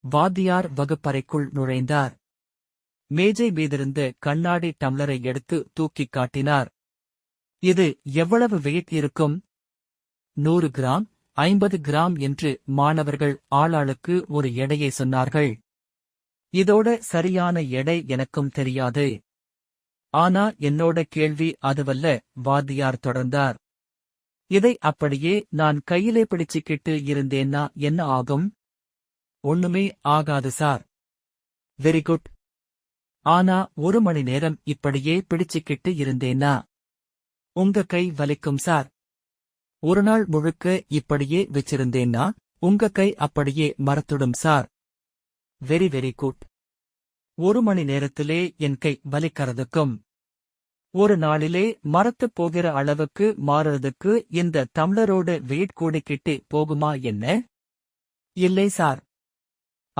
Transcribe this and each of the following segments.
வாத்தியார் வகுப்பறைக்குள் நுழைந்தார். மேஜை மீதிருந்து கண்ணாடி டம்ளரை எடுத்து தூக்கிக் காட்டினார். இது எவ்வளவு வெயிட் இருக்கும்? நூறு கிராம் ஐம்பது கிராம் என்று மாணவர்கள் ஆளாளுக்கு ஒரு எடையை சொன்னார்கள். இதோட சரியான எடை எனக்கும் தெரியாது. ஆனா என்னோட கேள்வி அதுவல்ல வாத்தியார் தொடர்ந்தார். இதை அப்படியே நான் கையிலே பிடிச்சுக்கிட்டு இருந்தேன்னா என்ன ஆகும்? ஒண்ணுமே ஆகாது சார். வெரி குட் ஆனா ஒரு மணி நேரம் இப்படியே பிடிச்சுக்கிட்டு இருந்தேன்னா உங்க கை வலிக்கும் சார். ஒரு நாள் முழுக்க இப்படியே வச்சிருந்தேன்னா உங்க கை அப்படியே மறத்துடும் சார். வெரி வெரி குட் ஒரு மணி நேரத்திலே என் கை வலிக்கிறதுக்கும் ஒரு நாளிலே மரத்துப் போகிற அளவுக்கு மாறுறதுக்கு இந்த டம்ளரோட வெயிட் கூடிக்கிட்டு போகுமா என்ன? இல்லை சார்.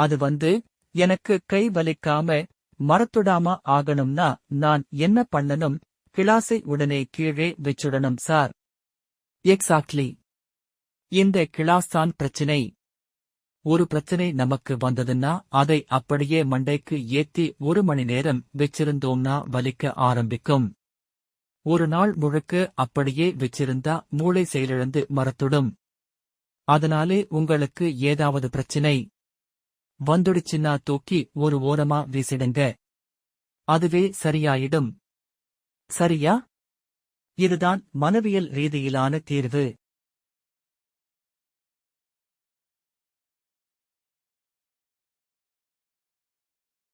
அது வந்து எனக்கு கை வலிக்காம மரத்துடாம ஆகணும்னா நான் என்ன பண்ணணும்? கிளாஸை உடனே கீழே வச்சுடணும் சார். எக்ஸாக்ட்லி இந்த கிளாஸ் தான் பிரச்சினை. ஒரு பிரச்சனை நமக்கு வந்ததுன்னா அதை அப்படியே மண்டைக்கு ஏத்தி ஒரு மணி நேரம் வச்சிருந்தோம்னா வலிக்க ஆரம்பிக்கும். ஒரு நாள் முழுக்க அப்படியே வச்சிருந்தா மூளை செயலிழந்து மறத்துடும் அதனாலே உங்களுக்கு ஏதாவது பிரச்சினை. வந்துடுச்சுன்னா தூக்கி ஒரு ஓரமா வீசிடுங்க. அதுவே சரியாயிடும். சரியா? இதுதான் மனவியல் ரீதியிலான தீர்வு.